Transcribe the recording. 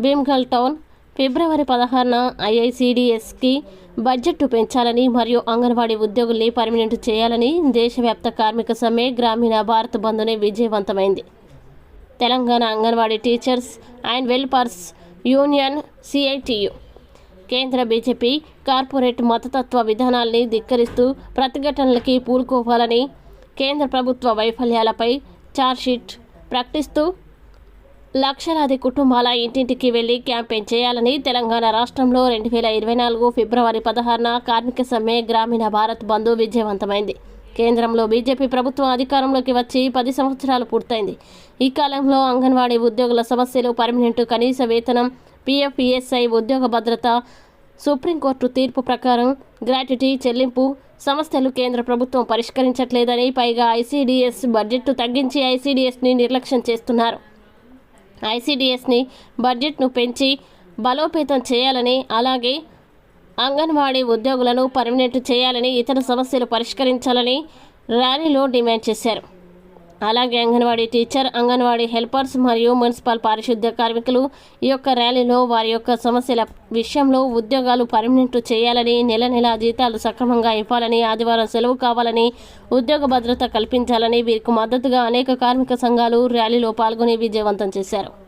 Bheemgal town ఫిబ్రవరి పదహారున ఐఐసిడిఎస్కి budget పెంచాలని మరియు అంగన్వాడీ ఉద్యోగుల్ని పర్మినెంట్ చేయాలని దేశవ్యాప్త కార్మిక సమ్మె గ్రామీణ భారత్ బంధుని విజయవంతమైంది. Telangana anganwadi teachers and welfares union CITU. కేంద్ర బీజేపీ కార్పొరేట్ మతతత్వ విధానాల్ని ధిక్కరిస్తూ ప్రతిఘటనలకి పూలుకోవాలని కేంద్ర ప్రభుత్వ వైఫల్యాలపై చార్జ్షీట్ ప్రకటిస్తూ లక్షలాది కుటుంబాల ఇంటింటికి వెళ్ళి క్యాంపెయిన్ చేయాలని తెలంగాణ రాష్ట్రంలో రెండు వేల ఇరవై నాలుగు ఫిబ్రవరి పదహారున కార్మిక సమ్మె గ్రామీణ భారత్ బంధు విజయవంతమైంది. కేంద్రంలో బీజేపీ ప్రభుత్వం అధికారంలోకి వచ్చి పది సంవత్సరాలు పూర్తయింది. ఈ కాలంలో అంగన్వాడీ ఉద్యోగుల సమస్యలు పర్మనెంట్ కనీస వేతనం పీఎఫ్ ఈఎస్ఐ ఉద్యోగ భద్రత సుప్రీంకోర్టు తీర్పు ప్రకారం గ్రాట్యుటీ చెల్లింపు సమస్యలు కేంద్ర ప్రభుత్వం పరిష్కరించట్లేదని పైగా ఐసీడీఎస్ బడ్జెట్ను తగ్గించి ఐసీడీఎస్ని నిర్లక్ష్యం చేస్తున్నారు. ఐసీడీఎస్ని బడ్జెట్ను పెంచి బలోపేతం చేయాలని అలాగే అంగన్వాడీ ఉద్యోగులను పర్మనెంట్ చేయాలని ఇతర సమస్యలు పరిష్కరించాలని ర్యాలీలో డిమాండ్ చేశారు. అలాగే అంగన్వాడీ టీచర్ అంగన్వాడీ హెల్పర్స్ మరియు మున్సిపల్ పారిశుద్ధ్య కార్మికులు ఈ యొక్క ర్యాలీలో వారి యొక్క సమస్యల విషయంలో ఉద్యోగాలు పర్మనెంట్ చేయాలని నెల నెల జీతాలు సక్రమంగా ఇవ్వాలని ఆదివారం సెలవు కావాలని ఉద్యోగ భద్రత కల్పించాలని వీరికి మద్దతుగా అనేక కార్మిక సంఘాలు ర్యాలీలో పాల్గొని విజయవంతం చేశారు.